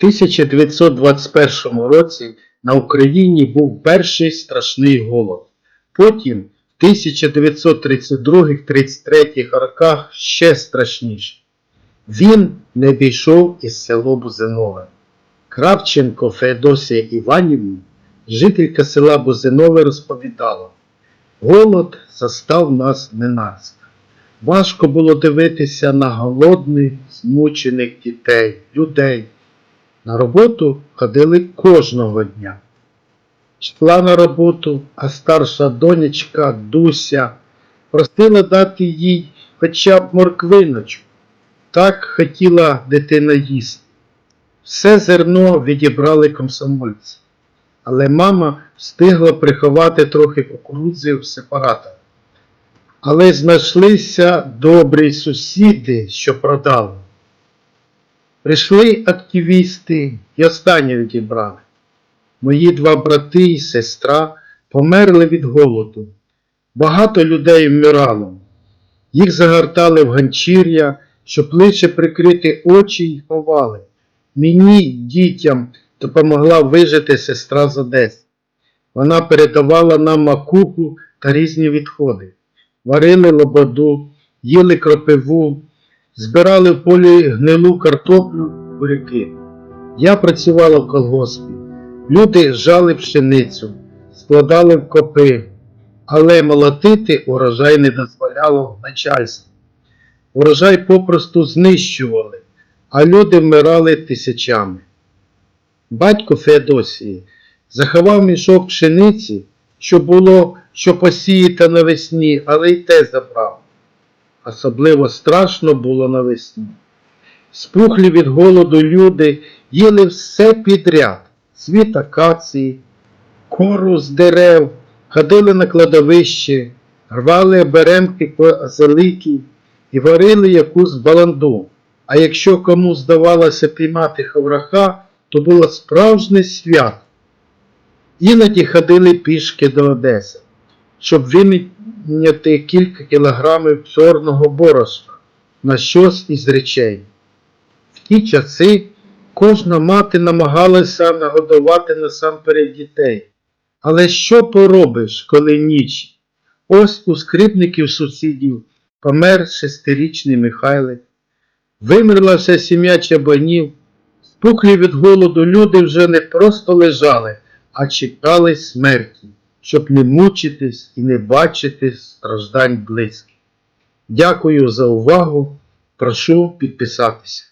1921 році на Україні був перший страшний голод. Потім в 1932-33 роках ще страшніше. Він не обійшов із село Бузинове. Кравченко Феодосія Іванівна, жителька села Бузинове, розповідала, голод застав нас ненацька. Важко було дивитися на голодних, змучених дітей, людей. На роботу ходили кожного дня. Йшла на роботу, а старша донечка Дуся просила дати їй хоча б морквиночку. Так хотіла дитина їсти. Все зерно відібрали комсомольці, але мама встигла приховати трохи кукурудзи в сепаратор. Але знайшлися добрі сусіди, що продали. Прийшли активісти і останнє відібрали. Мої два брати і сестра померли від голоду. Багато людей вмирало. Їх загортали в ганчір'я, щоб лише прикрити очі й ховали. Мені, дітям, допомогла вижити сестра з Одеси. Вона передавала нам макуху та різні відходи. Варили лободу, їли кропиву, збирали в полі гнилу картоплю, буряки. Я працювала в колгоспі. Люди жали пшеницю, складали в копи, але молотити урожай не дозволяло начальство. Урожай попросту знищували, а люди вмирали тисячами. Батько Феодосії заховав мішок пшениці, що було, що посіяти навесні, але й те забрав. Особливо страшно було навесні. Спухлі від голоду люди їли все підряд, світ акації, кору з дерев, ходили на кладовище, рвали беремки козелики і варили якусь баланду. А якщо кому здавалося піймати хавраха, то було справжнє свято. Іноді ходили пішки до Одеси, щоб виміняти кілька кілограмів чорного борошна на щось із речей. В ті часи кожна мати намагалася нагодувати насамперед дітей. Але що поробиш, коли ніч? Ось у скрипників сусідів помер шестирічний Михайлик. Вимерла вся сім'я чабанів. Спухлі від голоду люди вже не просто лежали, а чекали смерті, щоб не мучитись і не бачити страждань близьких. Дякую за увагу. Прошу підписатися.